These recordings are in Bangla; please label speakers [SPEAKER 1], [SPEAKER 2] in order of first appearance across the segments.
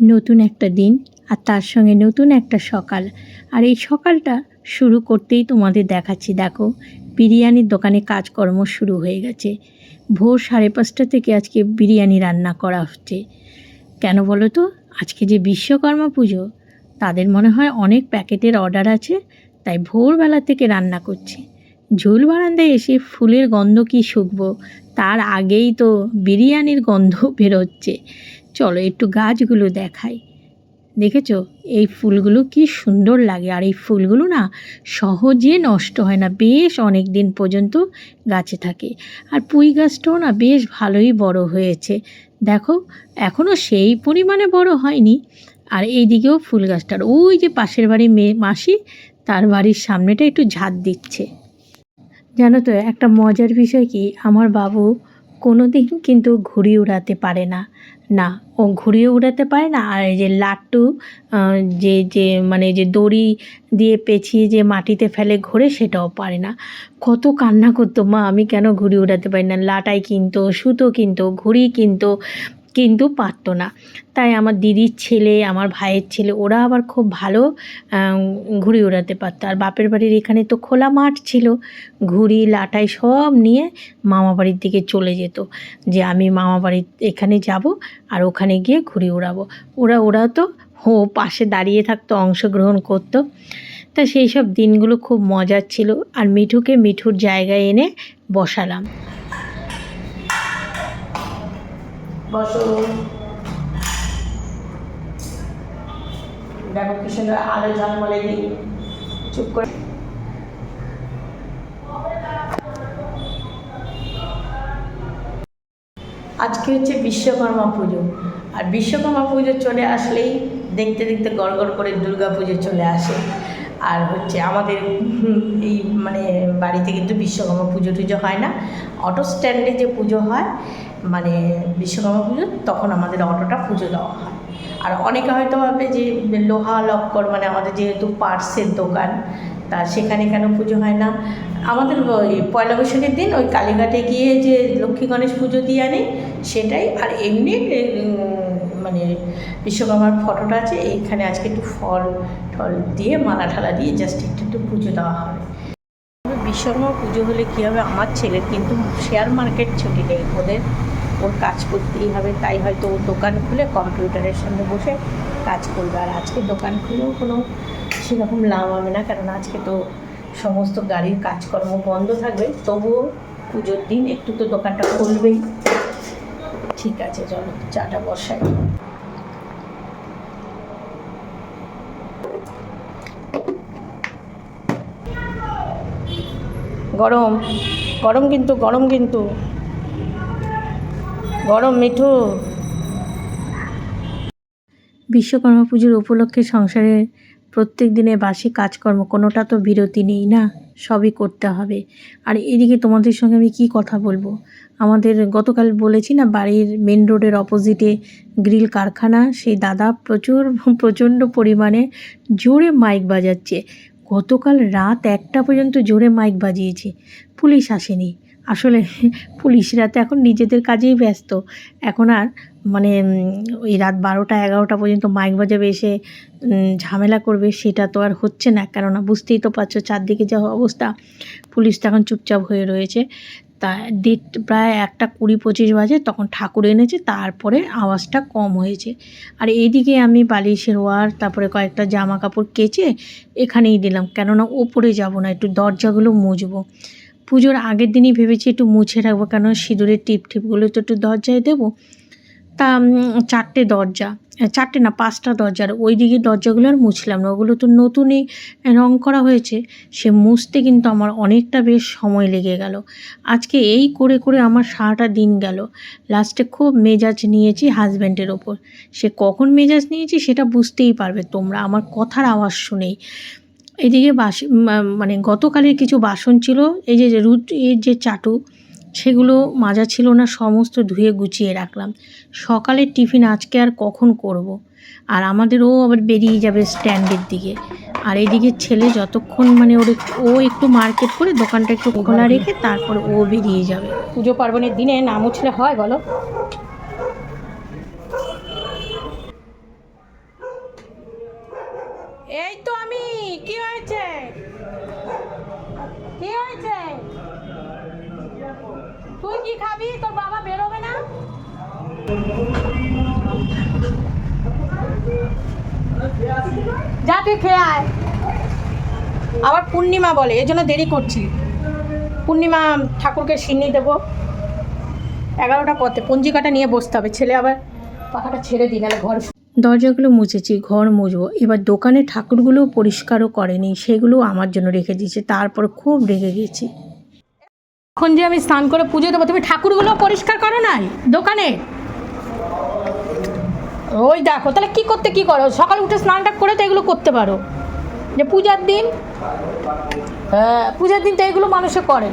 [SPEAKER 1] নতুন একটা দিন আর তার সঙ্গে নতুন একটা সকাল। আর এই সকালটা শুরু করতেই তোমাদের দেখাচ্ছি, দেখো, বিরিয়ানির দোকানে কাজকর্ম শুরু হয়ে গেছে। ভোর সাড়ে পাঁচটা থেকে আজকে বিরিয়ানি রান্না করা হচ্ছে। কেন বলো তো? আজকে যে বিশ্বকর্মা পুজো, তাদের মনে হয় অনেক প্যাকেটের অর্ডার আছে, তাই ভোরবেলা থেকে রান্না করছে। ঝুল বারান্দায় এসে ফুলের গন্ধ কি শুকবো তার আগেই তো বিরিয়ানির গন্ধ বেরোচ্ছে। চলো একটু গাছগুলো দেখাই। দেখেছ? এই ফুলগুলো কি সুন্দর লাগে। আর এই ফুলগুলো না সহজে নষ্ট হয় না। বেশ অনেক দিন পর্যন্ত গাছে থাকে। আর পুঁই গাছটাও না বেশ ভালোই বড় হয়েছে। দেখো এখনও সেই পরিমাণে বড় হয়নি। আর এইদিকেও ফুল গাছটার। ওই যে পাশের বাড়ি মেয়ে মাসি, তার বাড়ির সামনেটা একটু ঝাঁত দিচ্ছে। জানো তো, একটা মজার বিষয় কি? আমার বাবু কোনো দিন কিন্তু ঘুড়ি উড়াতে পারে না। না, ও ঘুড়িও উড়াতে পারে না। আর এই যে লাট্টু যে যে মানে যে দড়ি দিয়ে পেঁচিয়ে যে মাটিতে ফেলে ঘোরে, সেটাও পারে না। কত কান্না করতো মা, আমি কেন ঘুড়ি উড়াতে পারি না? লাটাই কিনতো, সুতো কিনতো, ঘুড়ি কিনতো কিন্তু পারতো না। তাই আমার দিদির ছেলে, আমার ভাইয়ের ছেলে, ওরা আবার খুব ভালো ঘুড়ি ওড়াতে পারতো। আর বাপের বাড়ির এখানে তো খোলা মাঠ ছিল। ঘুড়ি লাটাই সব নিয়ে মামা বাড়ির দিকে চলে যেত যে আমি মামা বাড়ির এখানে যাব আর ওখানে গিয়ে ঘুড়ি ওড়াবো। ওরা ওরা তো হো পাশে দাঁড়িয়ে থাকতো, অংশগ্রহণ করতো। তা সেই সব দিনগুলো খুব মজার ছিল। আর মিঠুকে মিঠুর জায়গায় এনে বসালাম। বসো। দেখো কি সুন্দর আলো চুপ করে। আজকে হচ্ছে বিশ্বকর্মা পুজো। আর বিশ্বকর্মা পুজো চলে আসলেই দেখতে দেখতে গড় গড় করে দুর্গা পুজো চলে আসে। আর হচ্ছে আমাদের এই মানে বাড়িতে কিন্তু বিশ্বকর্মা পুজো টুজো হয় না। অটো স্ট্যান্ডে যে পুজো হয় মানে বিশ্বকর্মা পুজো তখন আমাদের অটোটা পুজো দেওয়া হয়। আর অনেকে হয়তো ভাবে যে লোহা, লক্কর মানে আমাদের যেহেতু পার্সের দোকান, তা সেখানে কেন পুজো হয় না? আমাদের ওই পয়লা বৈশাখের দিন ওই কালীঘাটে গিয়ে যে লক্ষ্মী গণেশ পুজো দিয়ে আনে, সেটাই আর এমনি মানে বিশ্বকর্মার ফটোটা আছে, এইখানে আজকে একটু ফল টল দিয়ে, মালা ঠালা দিয়ে জাস্ট একটু একটু পুজো দেওয়া হবে। বিশ্বকর্মা পুজো হলে কী হবে? আমার ছেলের কিন্তু শেয়ার মার্কেট ছুটি নেই, ওদের ওর কাজ করতেই হবে, তাই হয়তো ওর দোকান খুলে কম্পিউটারের সামনে বসে কাজ করবে। আর আজকে দোকান খুলেও কোনো সেরকম লাভ হবে না কারণ আজকে তো সমস্ত গাড়ির কাজকর্ম বন্ধ থাকবে। তবুও পুজোর দিন একটু তো দোকানটা খুলবেই। ঠিক আছে, চলো চাটা বসাই। গরম গরম কিন্তু গরম কিন্তু। গরম মিঠু। বিশ্বকর্মা পুজোর উপলক্ষে সংসারে প্রত্যেক দিনে বাসি কাজকর্ম, কোনোটা তো বিরতি নেই না? সবই করতে হবে। আর এদিকে তোমাদের সঙ্গে আমি কি কথা বলব? আমাদের গতকাল বলেছি না, বাড়ির মেন রোডের অপোজিটে গ্রিল কারখানা, সেই দাদা প্রচুর, প্রচণ্ড পরিমাণে জোরে মাইক বাজাচ্ছে। গতকাল রাত একটা পর্যন্ত জোরে মাইক বাজিয়েছে। পুলিশ আসেনি। আসলে পুলিশরা তো এখন নিজেদের কাজেই ব্যস্ত। এখন আর মানে ওই রাত বারোটা, এগারোটা পর্যন্ত মাইক বাজাবে এসে ঝামেলা করবে, সেটা তো আর হচ্ছে না। কেননা বুঝতেই তো পারছ চারদিকে যা অবস্থা। পুলিশ তো এখন চুপচাপ হয়ে রয়েছে। তা ডেট প্রায় একটা কুড়ি পঁচিশ বাজে তখন ঠাকুর এনেছে, তারপরে আওয়াজটা কম হয়েছে। আর এইদিকে আমি বালিশের ওয়ার, তারপরে কয়েকটা জামা কাপড় কেচে এখানেই দিলাম। কেননা ওপরে যাব না, একটু দরজাগুলো মুছবো পুজোর আগের দিনই ভেবেছি একটু মুছে রাখব, কেন সিঁদুরের টিপ টিপগুলো তো একটু দরজায় দেবো। তা চারটে দরজা চারটে না, পাঁচটা দরজার ওই দিকে দরজাগুলো আর মুছলাম না। ওগুলো তো নতুনই রং করা হয়েছে, সে মুছতে কিন্তু আমার অনেকটা বেশ সময় লেগে গেল। আজকে এই করে করে আমার সারাটা দিন গেল। লাস্টে খুব মেজাজ নিয়েছি হাজব্যান্ডের ওপর। সে কখন মেজাজ নিয়েছি সেটা বুঝতেই পারবে তোমরা, আমার কথার আওয়াজ শুনেই। এদিকে বাস মানে গতকালের কিছু বাসন ছিল, এই যে রুট এর যে চাটু, সেগুলো মাজা ছিল না, সমস্ত ধুয়ে গুছিয়ে রাখলাম। সকালের টিফিন আজকে আর কখন করব। আর আমাদেরও আবার বেরিয়ে যাবে স্ট্যান্ডের দিকে। আর এদিকে ছেলে যতক্ষণ মানে ওর ও একটু মার্কেট করে দোকানটা একটু খোলা রেখে তারপর ও বেরিয়ে যাবে।
[SPEAKER 2] পুজো পার্বণের দিনে না মুছলে হয় বলো?
[SPEAKER 3] কি খাবি? তোর বাবা বেরোবে না? যা, তুই খেয়ে আয়। আবার পূর্ণিমা বলে এই জন্য দেরি করছি। পূর্ণিমা ঠাকুরকে সিন্নি দেবো। এগারোটা পথে পঞ্জিকাটা নিয়ে বসতে হবে। ছেলে আবার পাখাটা ছেড়ে দিই, নাহলে ঘর দরজাগুলো মুছেছি, ঘর মুছবো। এবার দোকানে ঠাকুরগুলো পরিষ্কারও করেনি, সেগুলো আমার জন্য রেখে দিয়েছে। তারপর খুব রেগে গেছি। এখন যে আমি স্নান করে পুজো দেবো, তুমি ঠাকুরগুলো পরিষ্কার করো নাই? দোকানে? ওই দেখো, তাহলে কি করতে, কি করো? সকালে উঠে স্নানটা করে তো এগুলো করতে পারো। যে পূজার দিন হ্যাঁ পূজার দিন তো এগুলো মানুষে করে।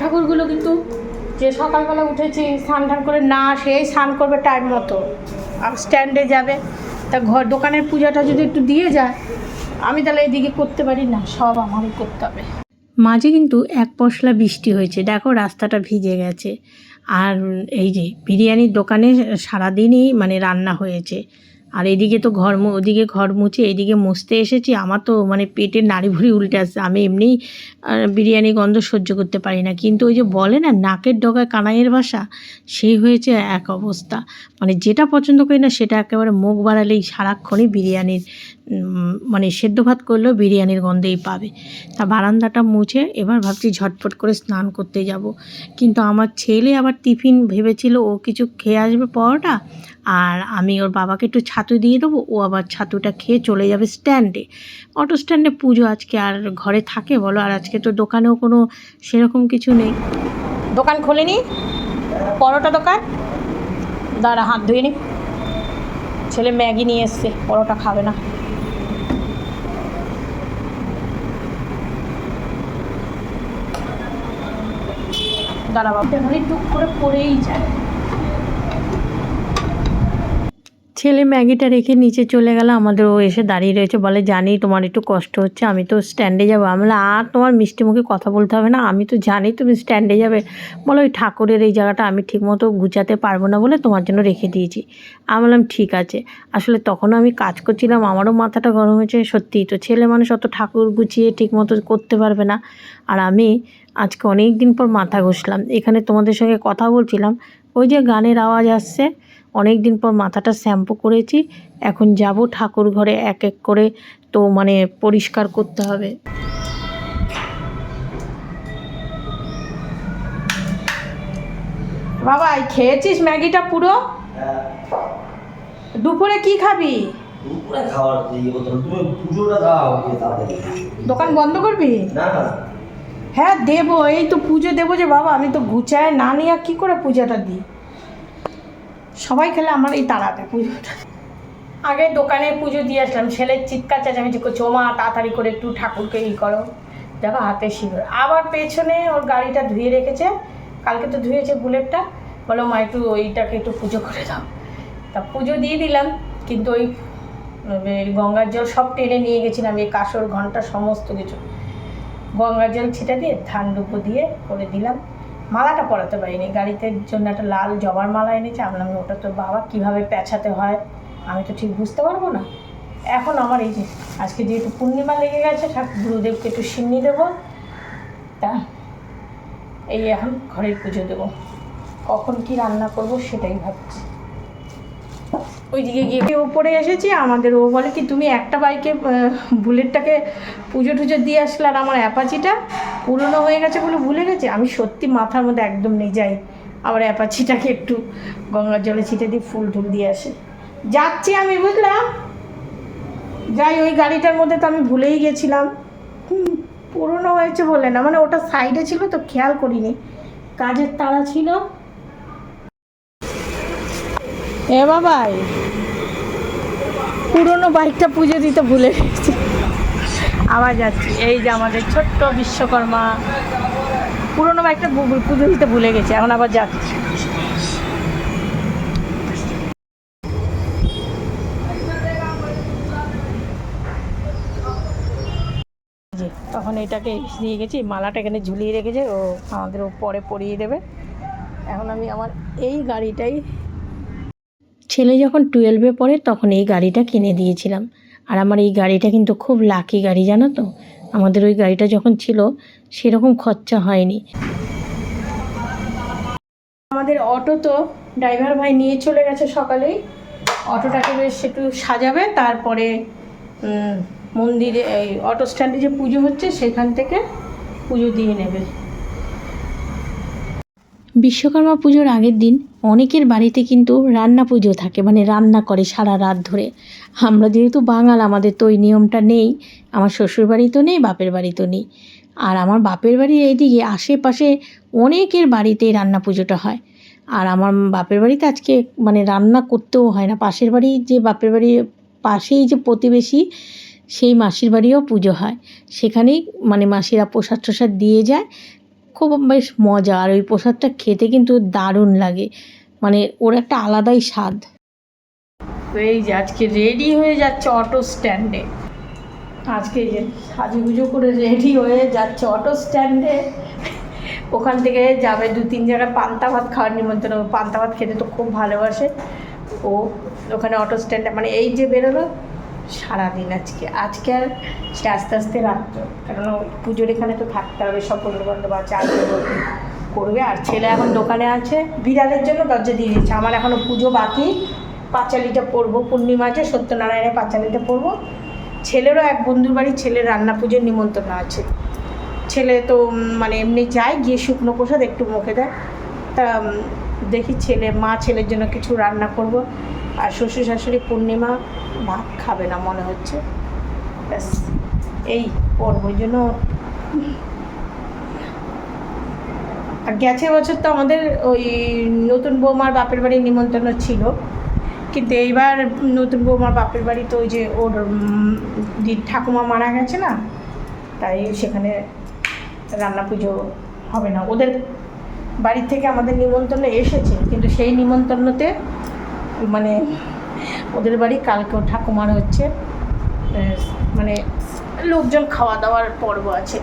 [SPEAKER 3] ঠাকুরগুলো কিন্তু যে সকালবেলা উঠেছি, স্নান টান করে না সেই স্নান করবে টাইম মতো। আর স্ট্যান্ডে যাবে। তা ঘর, দোকানের পূজাটা যদি একটু দিয়ে যায় আমি তাহলে এদিকে করতে পারি না, সব আমারই করতে হবে। মাঝে কিন্তু এক পশলা বৃষ্টি হয়েছে, দেখো রাস্তাটা ভিজে গেছে। আর এই যে বিরিয়ানির দোকানে সারাদিনই মানে রান্না হয়েছে। আর এদিকে তো ঘর ওদিকে ঘর মুছে এদিকে মুছতে এসেছি। আমার তো মানে পেটের নাড়ি ভুড়ি উল্টে আসছে। আমি এমনি বিরিয়ানি গন্ধ সহ্য করতে পারি না। কিন্তু ওই যে বলে না, নাকের ডগায় কানাইয়ের বাসা, সেই হয়েছে এক অবস্থা। মানে যেটা পছন্দ করি না, সেটা একেবারে মুখ বাড়ালেই সারাক্ষণই বিরিয়ানির মানে সেদ্ধ ভাত করলেও বিরিয়ানির গন্ধেই পাবে। তা বারান্দাটা মুছে এবার ভাবছি ঝটপট করে স্নান করতে যাব। কিন্তু আমার ছেলে আবার টিফিন ভেবেছিল ও কিছু খেয়ে আসবে পরোটা আর আমি ওর বাবাকে একটু ছাতু দিয়ে দেবো, ও আবার ছাতুটা খেয়ে চলে যাবে স্ট্যান্ডে অটো স্ট্যান্ডে পুজো আজকে আর ঘরে থাকে বলো, আর আজকে তো দোকানেও কোনো সেরকম কিছু নেই। দোকান খোলেনি? পরোটা দোকান? দাঁড়া, হাত ধুয়ে নি। ছেলে ম্যাগি নিয়ে এসছে, পরোটা খাবে না। দাঁড়া বাবা টুক করে পড়েই যায় ছেলে ম্যাগিটা রেখে নিচে চলে গেল। আমাদের ও এসে দাঁড়িয়ে রয়েছে। বলে, জানি তোমার একটু কষ্ট হচ্ছে, আমি তো স্ট্যান্ডে যাব। আমি আর তোমার মিষ্টি মুখে কথা বলতে হবে না, আমি তো জানি তুমি স্ট্যান্ডে যাবে। বলো, ওই ঠাকুরের এই জায়গাটা আমি ঠিকমতো গুছাতে পারব না বলে তোমার জন্য রেখে দিয়েছি। আমি বললাম, ঠিক আছে। আসলে তখনও আমি কাজ করছিলাম, আমারও মাথাটা গরম হয়েছে। সত্যিই তো ছেলে মানুষ অত ঠাকুর গুছিয়ে ঠিকমতো করতে পারবে না। আর আমি আজকে অনেক দিন পর মাথা ঘষলাম। এখানে তোমাদের সঙ্গে কথা বলছিলাম। ওই যে গানের আওয়াজ আসছে অনেক দিন পর মাথাটা শ্যাম্পু করেছি। এখন যাব ঠাকুর ঘরে এক এক করে তো মানে পরিষ্কার করতে হবে। বাবা খেয়েছিস ম্যাগিটা পুরো? দুপুরে কি খাবি। দোকান বন্ধ করবি?
[SPEAKER 2] না না।
[SPEAKER 3] হ্যাঁ দেবো। এই তো পুজো দেবো যে বাবা আমি তো গুছায় না নিয়ে আর কী করে পূজাটা দিই? সবাই খেলে আমার এই তাড়াটা পুজোটা। আগে দোকানে পুজো দিয়ে আসলাম, ছেলের চিৎকার চেঁচামেচি করছে ও মা তাড়াতাড়ি করে একটু ঠাকুরকে ই করো। দেখো, হাতে শিবির আবার পেছনে ওর গাড়িটা ধুয়ে রেখেছে, কালকে তো ধুয়েছে বুলেটটা। বলো, মা, একটু ওইটাকে একটু পুজো করে দাও। তা পুজো দিয়ে দিলাম, কিন্তু ওই ওই গঙ্গার জল সব টেনে নিয়ে গেছিলাম, এই কাসর ঘণ্টা সমস্ত কিছু। গঙ্গার জল ছিটা দিয়ে ধান ডুবো দিয়ে করে দিলাম। মালাটা পরাতে পারিনি। গাড়িতে জন্য একটা লাল জবার মালা এনেছে। আমি বললাম, ওটা তো বাবা কীভাবে পেঁচাতে হয়? আমি তো ঠিক বুঝতে পারব না। এখন আমার এই যে আজকে যেহেতু পূর্ণিমা লেগে গেছে ঠাকুর গুরুদেবকে একটু সিন্নি দেবো। তা এই এখন ঘরের পুজো দেবো। কখন কি রান্না করব সেটাই ভাবছি। ওইদিকে গিয়ে উপরে এসেছি আমাদের ও বলে কি তুমি একটা বাইকে বুলেটটাকে পুজো টুজো দিয়ে আসলে আর আমার অ্যাপাচিটা? পুরনো হয়ে গেছে বলে ভুলে গেছে? আমি সত্যি মাথার মধ্যে একদম নেই যাই। আবার অ্যাপাচিটাকে একটু গঙ্গার জলে ছিটে দিয়ে ফুল টুল দিয়ে আসে। যাচ্ছি আমি বুঝলাম? যাই ওই গাড়িটার মধ্যে তো আমি ভুলেই গেছিলাম। হুম, পুরনো হয়েছে বলে না। মানে ওটা সাইডে ছিল তো খেয়াল করিনি। কাজের তাড়া ছিল। এ বাবাই পুরনো বাইকটা পুজো দিতে ভুলে গেছি। আবার যাচ্ছি। এই যে আমাদের ছোট্ট বিশ্বকর্মা। পুরনো বাইকটা পুজো দিতে ভুলে গেছি, এখন আবার যাচ্ছি। তখন এটাকে দিয়ে গেছি, মালাটা এখানে ঝুলিয়ে রেখেছে, ও আমাদের ও পরে পরিয়ে দেবে। এখন আমি আমার এই গাড়িটাই
[SPEAKER 1] ছেলে যখন টুয়েলভে পড়ে, তখন এই গাড়িটা কিনে দিয়েছিলাম। আর আমার এই গাড়িটা কিন্তু খুব লাকি গাড়ি, জানো তো? আমাদের ওই গাড়িটা যখন ছিল, সেরকম খরচা হয়নি। আমাদের অটো তো ড্রাইভার ভাই নিয়ে চলে গেছে সকালেই। অটোটাকে বেশ একটু সাজাবে, তারপরে মন্দিরে, এই অটো স্ট্যান্ডে যে পুজো হচ্ছে, সেখান থেকে পুজো দিয়ে নেবে। বিশ্বকর্মা পুজোর আগের দিন অনেকের বাড়িতে কিন্তু রান্না পুজো থাকে মানে রান্না করে সারা রাত ধরে। আমরা যেহেতু বাঙাল, আমাদের তো ওই নিয়মটা নেই, আমার শ্বশুর বাড়িতেও নেই, বাপের বাড়িতেও নেই। আর আমার বাপের বাড়ির এইদিকে আশেপাশে অনেকের বাড়িতেই রান্না পুজোটা হয়। আর আমার বাপের বাড়িতে আজকে মানে রান্না করতেও হয় না। পাশের বাড়ি যে বাপের বাড়ি, পাশেই যে প্রতিবেশী, সেই মাসির বাড়িও পুজো হয়। সেখানেই মানে মাসিরা প্রসাদ টসাদ দিয়ে যায়। খুব বেশ মজা। আর ওই প্রসাদটা খেতে কিন্তু দারুণ লাগে। মানে ওর একটা আলাদাই স্বাদ। তো এই যে আজকে রেডি হয়ে যাচ্ছে অটো স্ট্যান্ডে আজকে যে সাজুগুজু করে রেডি হয়ে যাচ্ছে অটো স্ট্যান্ডে ওখান থেকে যাবে দু তিন জায়গায় পান্তা ভাত খাওয়ার নিমন্ত্রণ। পান্তা ভাত খেতে তো খুব ভালোবাসে। ও ওখানে অটো স্ট্যান্ডে মানে এই যে বেরোলো সারাদিন আজকে। আজকে আর সে আস্তে আস্তে রাখতো কারণ পুজোর এখানে তো থাকতে হবে, সব বন্ধু বান্ধব আছে আগে করবে। আর ছেলে এখন দোকানে আছে, বিড়ালের জন্য দরজা দিয়ে দিচ্ছে আমার এখনও পুজো বাকি। পাঁচালিটা পড়ব পূর্ণিমা আছে, সত্যনারায়ণের পাঁচালিটা পড়ব ছেলেরও এক বন্ধুর বাড়ি, ছেলের রান্না পুজোর নিমন্ত্রণ আছে। ছেলে তো মানে এমনি যায়, গিয়ে শুকনো প্রসাদ একটু মুখে দেয়। তা দেখি ছেলে, মা ছেলের জন্য কিছু রান্না করব। আর শ্বশুর শাশুড়ি পূর্ণিমা ভাত খাবে না মনে হচ্ছে। ব্যাস, এই ওই জন্য আর গেছে বছর তো আমাদের ওই নতুন বৌমার বাপের বাড়ির নিমন্ত্রণ ছিল। কিন্তু এইবার নতুন বৌমার বাপের বাড়ি তো ওই যে ওর ঠাকুমা মারা গেছে না, তাই সেখানে রান্না পুজো হবে না। ওদের বাড়ি থেকে আমাদের নিমন্ত্রণ এসেছে, কিন্তু সেই নিমন্ত্রণতে মানে ওদের বাড়ি কালকেও ঠাকুমার হচ্ছে মানে লোকজন খাওয়া দাওয়ার পর্ব আছে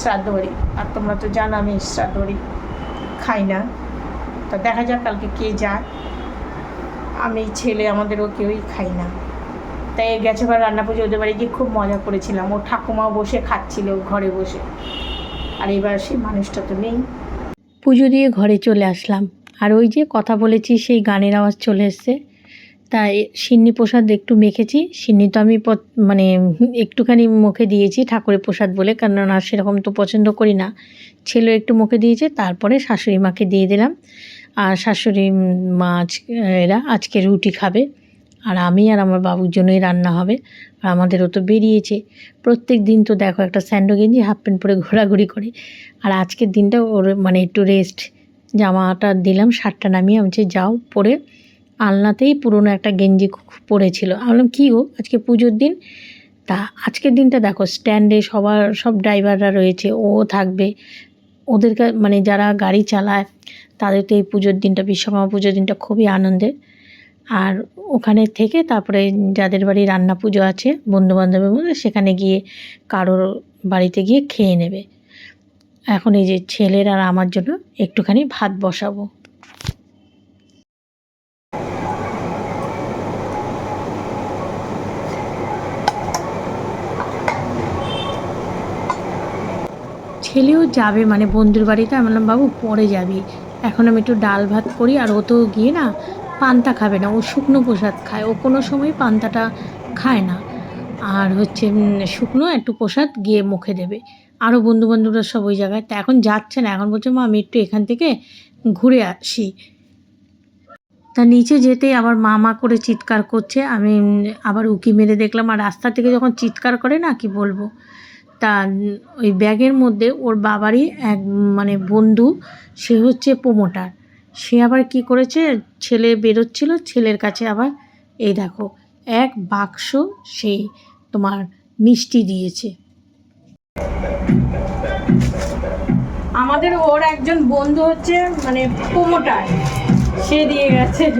[SPEAKER 1] শ্রাদ্ধ বাড়ি আর তোমরা তো জানো আমি শ্রাদ্ধ বাড়ি খাই না। তা দেখা যাক কালকে কে যায়। আমি, ছেলে আমাদেরও কেউই খাই না। তাই গেছে বার রান্না পুজো, ওদের বাড়ি গিয়ে খুব মজা করেছিলাম। ও ঠাকুমা বসে খাচ্ছিল ঘরে বসে। আর এবার সেই মানুষটা তো নেই। পুজো দিয়ে ঘরে চলে আসলাম। আর ওই যে কথা বলেছি, সেই গানের আওয়াজ চলে এসছে। তাই সিন্নি প্রসাদ একটু মেখেছি। সিন্নি তো আমি মানে একটুখানি মুখে দিয়েছি ঠাকুরের প্রসাদ বলে, কেননা সেরকম তো পছন্দ করি না। ছেলে একটু মুখে দিয়েছে, তারপরে শাশুড়ি মাকে দিয়ে দিলাম। আর শাশুড়ি মা এরা আজকে রুটি খাবে। আর আমি আর আমার বাবুর জন্যই রান্না হবে। আর আমাদেরও তো বেরিয়েছে। প্রত্যেক দিন তো দেখো একটা স্যান্ডো গেঞ্জি হাফ প্যান্ট পরে ঘোরাঘুরি করে। আর আজকের দিনটা ওর মানে একটু রেস্ট জামাটা দিলাম শার্টটা নামিয়ে আমি বলছি, যাও পরে। আলনাতেই পুরনো একটা গেঞ্জি পরেছিল আমি বললাম কী গো আজকে পুজোর দিন? তা আজকের দিনটা দেখো স্ট্যান্ডে সবার সব ড্রাইভাররা রয়েছে ও থাকবে। ওদের মানে যারা গাড়ি চালায় তাদের তো এই পুজোর দিনটা বিশ্বকর্মা পুজোর দিনটা খুবই আনন্দের। আর ওখানে থেকে তারপরে যাদের বাড়ি রান্না পুজো আছে বন্ধু বান্ধবের মধ্যে সেখানে গিয়ে কারোর বাড়িতে গিয়ে খেয়ে নেবে। এখন এই যে ছেলের আর আমার জন্য একটুখানি ভাত বসাবো। ছেলেও যাবে মানে বন্ধুর বাড়িতে। আমি বললাম, বাবু, পরে যাবি। এখন আমি একটু ডাল ভাত করি আর ও তো গিয়ে না পান্তা খাবে না। ও শুকনো প্রসাদ খায়। ও কোনো সময় পান্তাটা খায় না। আর হচ্ছে শুকনো একটু প্রসাদ গিয়ে মুখে দেবে। আরও বন্ধু বান্ধবরা সব ওই জায়গায়। তা এখন যাচ্ছে না। এখন বলছে, মা, আমি একটু এখান থেকে ঘুরে আসি। তা নিচে যেতেই আবার মা মা করে চিৎকার করছে। আমি আবার উকি মেরে দেখলাম। আর রাস্তা থেকে যখন চিৎকার করে না, কি বলব? তা ওই ব্যাগের মধ্যে ওর বাবারই এক মানে বন্ধু, সে হচ্ছে প্রোমোটার। সে আবার কি করেছে? ছেলে বেরোচ্ছিল, ছেলের কাছে আবার, এই দেখো, এক বাক্স সেই তোমার মিষ্টি দিয়েছে। আমাদের ওর একজন বন্ধু হচ্ছে মানে প্রোমোটার। সে দিয়ে গেছে।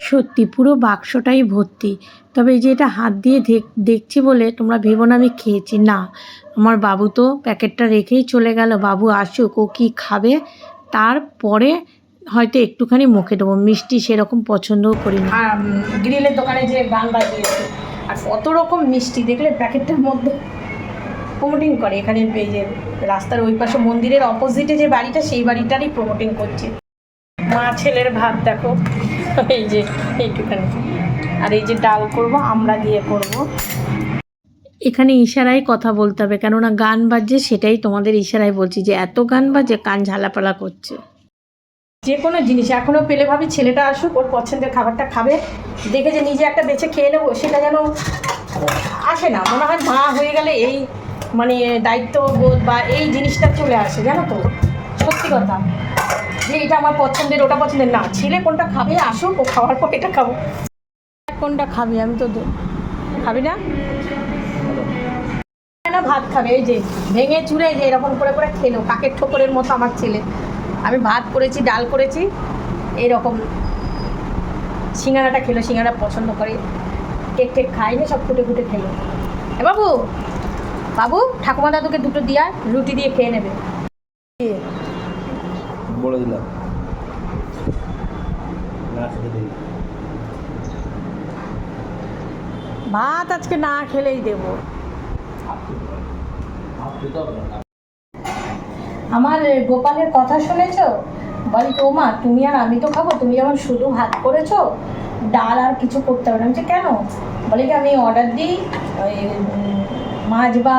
[SPEAKER 1] সত্যি, পুরো বাক্সটাই ভর্তি। তবে এই যে এটা হাত দিয়ে দেখ- দেখছি বলে তোমরা ভেবো না আমি খেয়েছি। না, আমার বাবু তো প্যাকেটটা রেখেই চলে গেল। বাবু আসুক, ও কী খাবে? তারপরে হয়তো একটুখানি মুখে দেবো। মিষ্টি সেরকম পছন্দও করি না।
[SPEAKER 3] আর গ্রিলের দোকানে যে গান বাজিয়েছে আর কত রকম মিষ্টি দেখলে প্যাকেটটার মধ্যে প্রমোটিং করে। এখানে এই যে রাস্তার ওই পাশে মন্দিরের অপোজিটে যে বাড়িটা সেই বাড়িটারই প্রমোটিং করছে। মা ছেলের ভাত দেখো। এই যে এইটুখানি। আর এই যে ডাল করব আমরা দিয়ে করব।
[SPEAKER 1] এখানে ইশারায় কথা বলতে হবে কেননা গান বাজছে সেটাই তোমাদের ইশারায় বলছি যে এত গান বাজে কান ঝালাপালা করছে।
[SPEAKER 3] যে কোনো জিনিস এখনও পেলে ভাবি ছেলেটা আসুক, ওর পছন্দের খাবারটা খাবে। দেখে যে নিজে একটা বেছে খেয়ে নেব, সেটা যেন আসে না। মনে হয় মা হয়ে গেলে এই মানে দায়িত্ববোধ বা এই জিনিসটা চলে আসে, জানো তো? সত্যি কথা। যে এটা আমার পছন্দের, ওটা পছন্দের না। ছেলে কোনটা খাবে, আসুক, ও খাওয়ার পর এটা খাব।
[SPEAKER 1] কোনটা খাবি, আমি তো
[SPEAKER 3] খাবি না? না ভাত খাবে? এই যে ভেঙে চুড়ে যে এরকম করে করে খেলো, কাকের ঠোকরের মতো আমার ছেলে। আমি ভাত করেছি ডাল করেছি এইরকম সিঙ্গারাটা খেলো সিঙ্গারা পছন্দ করে। কেক টেক খাইনি সব ফুটে ফুটে খেলো। এ বাবু বাবু ঠাকুমা দাদুকে দুটো দিয়া রুটি দিয়ে খেয়ে নেবে।
[SPEAKER 2] বলে দিলাম।
[SPEAKER 3] ভাত আজকে না খেলেই দেবো। আমার গোপালের কথা শুনেছ? বলি তো মা তুমি আর আমি তো খাব, তুমি যেমন শুধু ভাত করেছ, ডাল আর কিছু করতে হবে না। আমি কেন? বলে কি, আমি অর্ডার দিই, ওই মাছ বা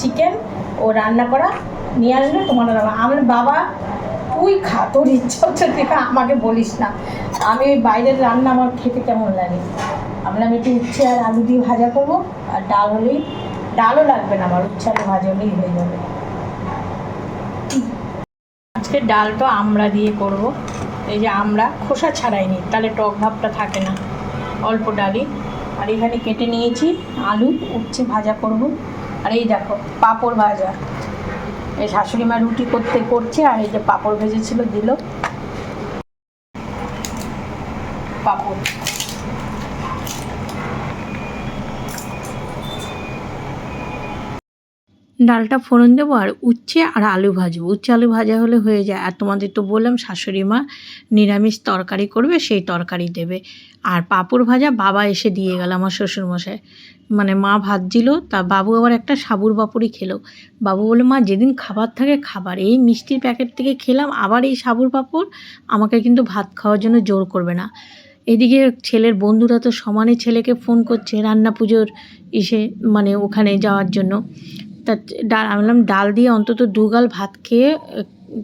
[SPEAKER 3] চিকেন ও রান্না করা, নিয়ে আসবে, তোমার আমার বাবা, তুই খা, তোর ইচ্ছা হচ্ছে তুই আমাকে বলিস না। আমি ওই বাইরের রান্না আমার খেতে কেমন লাগে? আমরা আমি একটু উচ্ছে আর আলু দিয়ে ভাজা করব, আর ডাল হলেই, ডালও লাগবে না আমার, উচ্ছে আলু ভাজা হলেই হয়ে যাবে। আজকে ডালটা আমরা দিয়ে করব। এই যে আমরা, খোসা ছাড়াইনি, তাহলে টক ভাবটা থাকে না। অল্প ডালি আর এখানে কেটে নিয়েছি আলু, উচ্ছে ভাজা করব। আর এই দেখো, পাঁপড় ভাজা। এই শাশুড়ি মা রুটি করতে করছে, আর এই যে পাঁপড় ভেজেছিল, দিল। পাঁপড়।
[SPEAKER 1] ডালটা ফোড়ন দেবো আর উচ্ছে আর আলু ভাজবো। উচ্ছে আলু ভাজা হলে হয়ে যায়। আর তোমাদের তো বললাম, শাশুড়ি মা নিরামিষ তরকারি করবে, সেই তরকারি দেবে। আর পাঁপড় ভাজা বাবা এসে দিয়ে গেল আমার শ্বশুরমশাই। মানে মা ভাজছিল, তা বাবু আবার একটা সাবুর পাপড়ি খেলো। বাবু বলে মা, যেদিন খাবার থাকে খাবার। এই মিষ্টির প্যাকেট থেকে খেলাম, আবার এই সাবুর পাপড়? আমাকে কিন্তু ভাত খাওয়ার জন্য জোর করবে না। এদিকে ছেলের বন্ধুরা তো সমানে ছেলেকে ফোন করছে রান্না পুজোর ইসে মানে ওখানে যাওয়ার জন্য। তা ডাল, আমি বললাম ডাল দিয়ে অন্তত দুগাল ভাত খেয়ে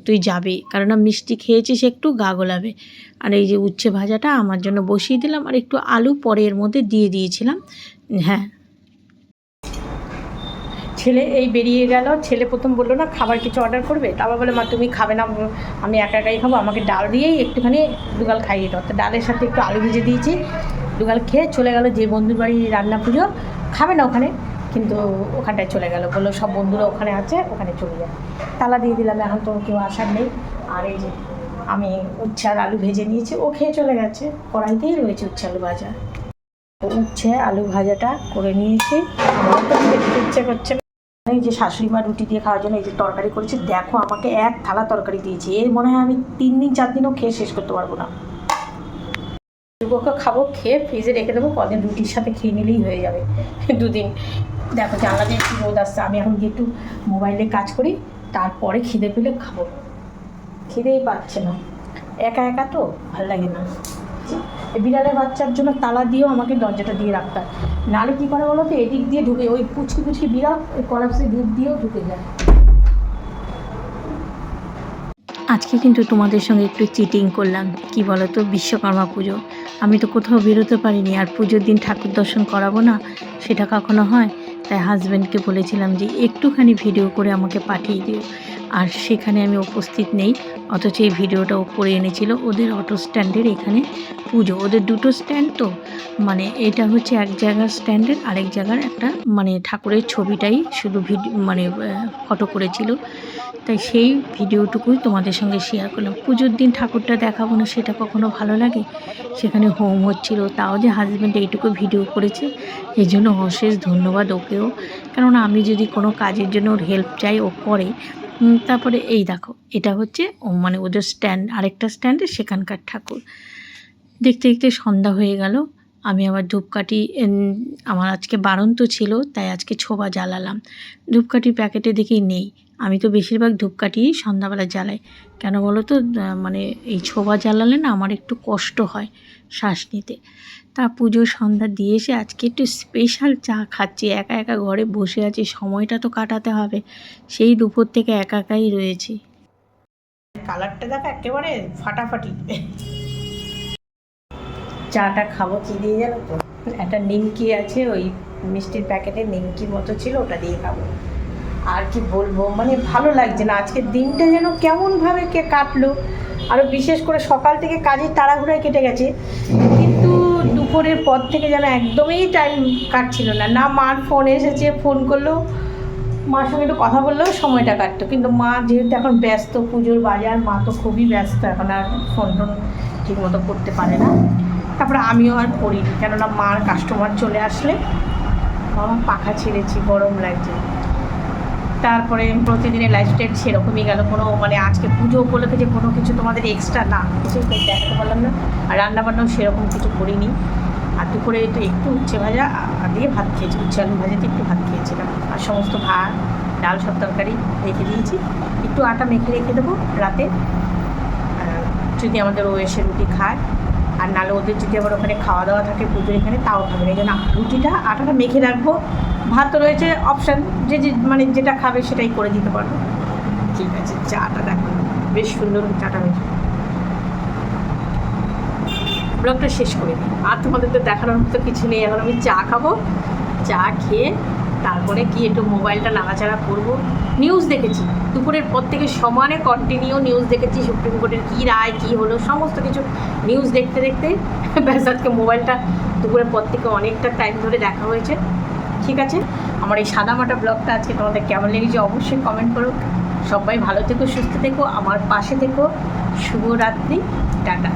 [SPEAKER 1] তুই যাবি। কারণ মিষ্টি খেয়েছিস একটু, গা গোলাবে। আর এই যে উচ্ছে ভাজাটা আমার জন্য বসিয়ে দিলাম, আর একটু আলু পরে এর মধ্যে দিয়ে দিয়েছিলাম। হ্যাঁ।
[SPEAKER 3] ছেলে এই বেরিয়ে গেল, ছেলে প্রথম বলল, না, খাবার কিছু অর্ডার করবে? তারপর বলে, মা, তুমি খাবে না আমি একা একাই খাব, আমাকে ডাল দিয়েই একটুখানি দুগাল খাইয়ে দাও। তো ডালের সাথে একটু আলু ভেজে দিয়েছি দুগাল খেয়ে চলে গেল যে বন্ধুর বাড়ি রান্না পুজো খাবে না ওখানে? কিন্তু ওখানটায় চলে গেল। বলল, সব বন্ধুরা ওখানে আছে, ওখানে চলে যায় তালা দিয়ে দিলাম, এখন তো কেউ আসার নেই। আর এই যে আমি উচ্ছে আর আলু ভেজে নিয়েছি, ও খেয়ে চলে গেছে। কড়াইতেই রয়েছে উচ্ছে আলু ভাজা। উচ্ছে, আলু ভাজাটা করে নিয়েছি। ইচ্ছে করছে এই যে শাশুড়ি মা রুটি দিয়ে খাওয়ার জন্য এই যে তরকারি করেছি, দেখো আমাকে এক থালা তরকারি দিয়েছে। এর মনে হয় আমি তিন দিন, চার দিনও খেয়ে শেষ করতে পারব না। দুপুরকে খাব, খেয়ে ফ্রিজে রেখে দেবো কদিন রুটির সাথে খেয়ে নিলেই হয়ে যাবে। দুদিন। দেখো জানলা দিয়ে একটু রোদ আসছে, আমি এখন গিয়ে একটু মোবাইলে কাজ করি, তারপরে খিদে পেলে খাব। খিদেই পাচ্ছে না। একা একা তো ভালো লাগে না। বিড়ালের বাচ্চার জন্য তালা দিয়েও আমাকে দরজাটা দিয়ে রাখতে হয়। নাহলে কী করে বলো তো, এদিক দিয়ে ঢুকে, ওই পুচকি পুচকি বিড়াল, ওই কলাপসে দিক দিয়েও ঢুকে যায়।
[SPEAKER 1] আজকে কিন্তু তোমাদের সঙ্গে একটু চিটিং করলাম, কি বলো তো বিশ্বকর্মা পুজো। আমি তো কোথাও বেরোতে পারিনি আর পুজোর দিন ঠাকুর দর্শন করাবো না, সেটা কখনো হয়? তাই হাজব্যান্ডকে বলেছিলাম যে একটুখানি ভিডিও করে আমাকে পাঠিয়ে দিও। আর সেখানে আমি উপস্থিত নেই, অথচ এই ভিডিওটা ও করে এনেছিল। ওদের অটো স্ট্যান্ডের এখানে পুজো। ওদের দুটো স্ট্যান্ড তো। মানে এটা হচ্ছে এক জায়গার স্ট্যান্ডের আরেক জায়গার একটা মানে ঠাকুরের ছবিটাই শুধু ভিডিও মানে ফটো করেছিল। তাই সেই ভিডিওটুকুই তোমাদের সঙ্গে শেয়ার করলাম। পুজোর দিন ঠাকুরটা দেখাবো না, সেটা কখনো ভালো লাগে? সেখানে হোম হচ্ছিল, তাও যে হাজব্যান্ড এইটুকু ভিডিও করেছে, এই জন্য অশেষ ধন্যবাদ ওকেও। কেননা আমি যদি কোনো কাজের জন্য ওর হেল্প চাই, ও করে তারপরে এই দেখো, এটা হচ্ছে, ও মানে ওদের স্ট্যান্ড আরেকটা স্ট্যান্ডে সেখানকার ঠাকুর। দেখতে দেখতে সন্ধ্যা হয়ে গেল, আমি আবার ধূপকাঠি আমার আজকে বারন্ত ছিল, তাই আজকে ছোবা জ্বালালাম। ধূপকাঠি প্যাকেটে দেখি নেই। আমি তো বেশিরভাগ ধূপকাঠি সন্ধ্যাবেলা জ্বালাই। কেন বলো তো? মানে এই ছোবা জ্বালালে না আমার একটু কষ্ট হয় শ্বাস নিতে। তা পুজো সন্ধ্যা দিয়ে এসে আজকে একটু স্পেশাল চা খাচ্ছি। একা একা ঘরে বসে আছি, সময়টা তো কাটাতে হবে। সেই দুপুর থেকে একা একাই রয়েছি।
[SPEAKER 3] কালারটা দেখো একেবারে ফাটাফাটি। চাটা খাব কি দিয়ে জানো তো? একটা নিমকি আছে, ওই মিষ্টির প্যাকেটে নিমকির মতো ছিল, ওটা দিয়ে খাব। আর কি বলব? মানে ভালো লাগছে না। আজকের দিনটা যেন কেমনভাবে কে কাটলো। আরও বিশেষ করে সকাল থেকে কাজের তাড়াহুড়ায় কেটে গেছে। কিন্তু দুপুরের পর থেকে যেন একদমই টাইম কাটছিল না। না মার ফোন এসেছে ফোন করল। মার সঙ্গে একটু কথা বললেও সময়টা কাটতো। কিন্তু মা যেহেতু এখন ব্যস্ত, পুজোর বাজার, মা তো খুবই ব্যস্ত। এখন আর ফোন টোন ঠিক মতো করতে পারে না। তারপরে আমিও আর করিনি। কেননা মার কাস্টমার চলে আসলে পাখা ছেড়েছি, গরম লাগছে। তারপরে প্রতিদিনের লাইফস্টাইল সেরকমই গেল। কোনো মানে আজকে পুজো উপলক্ষে যে কোনো কিছু তোমাদের এক্সট্রা না কিছু দেখাতে পারলাম না। আর রান্নাবান্নাও সেরকম কিছু করিনি। আর দুপুরে তো একটু উচ্ছে ভাজা দিয়ে ভাত খেয়েছি। উচ্ছে আলু ভাজাতে একটু ভাত খেয়েছিলাম। আর সমস্ত ভাত, ডাল, সব তরকারি রেখে দিয়েছি। একটু আটা মেখে রেখে দেবো রাতে। যদি আমাদের ও এসে রুটি খায়, আর নাহলে ওদের যদি আবার ওখানে খাওয়া দাওয়া থাকে পুজোর এখানে, তাও খাবে না। রুটিটা আটাটা মেখে রাখব। ভাত রয়েছে অপশান যে যে মানে যেটা খাবে সেটাই করে দিতে পারব ঠিক আছে। চাটা দেখো বেশ সুন্দর চাটা মেখে ব্লগটা শেষ করে দিই। আর তোমাদের তো দেখানোর মতো কিছু নেই এখন আমি চা খাব চা খেয়ে তারপরে কি একটু মোবাইলটা নাড়াচাড়া করব। নিউজ দেখেছি দুপুরের পর থেকে সমানে কন্টিনিউ নিউজ দেখেছি সুপ্রিম কোর্টের কী রায় কী হলো সমস্ত কিছু নিউজ দেখতে দেখতে ব্যাস আজকে মোবাইলটা দুপুরের পর থেকে অনেকটা টাইম ধরে দেখা হয়েছে। ঠিক আছে? আমার এই সাদামাটা ব্লগটা আজকে তোমাদের কেমন লেগেছে অবশ্যই কমেন্ট করো। সবাই ভালো থেকো, সুস্থ থেকো, আমার পাশে থেকো। শুভরাত্রি, টাটা।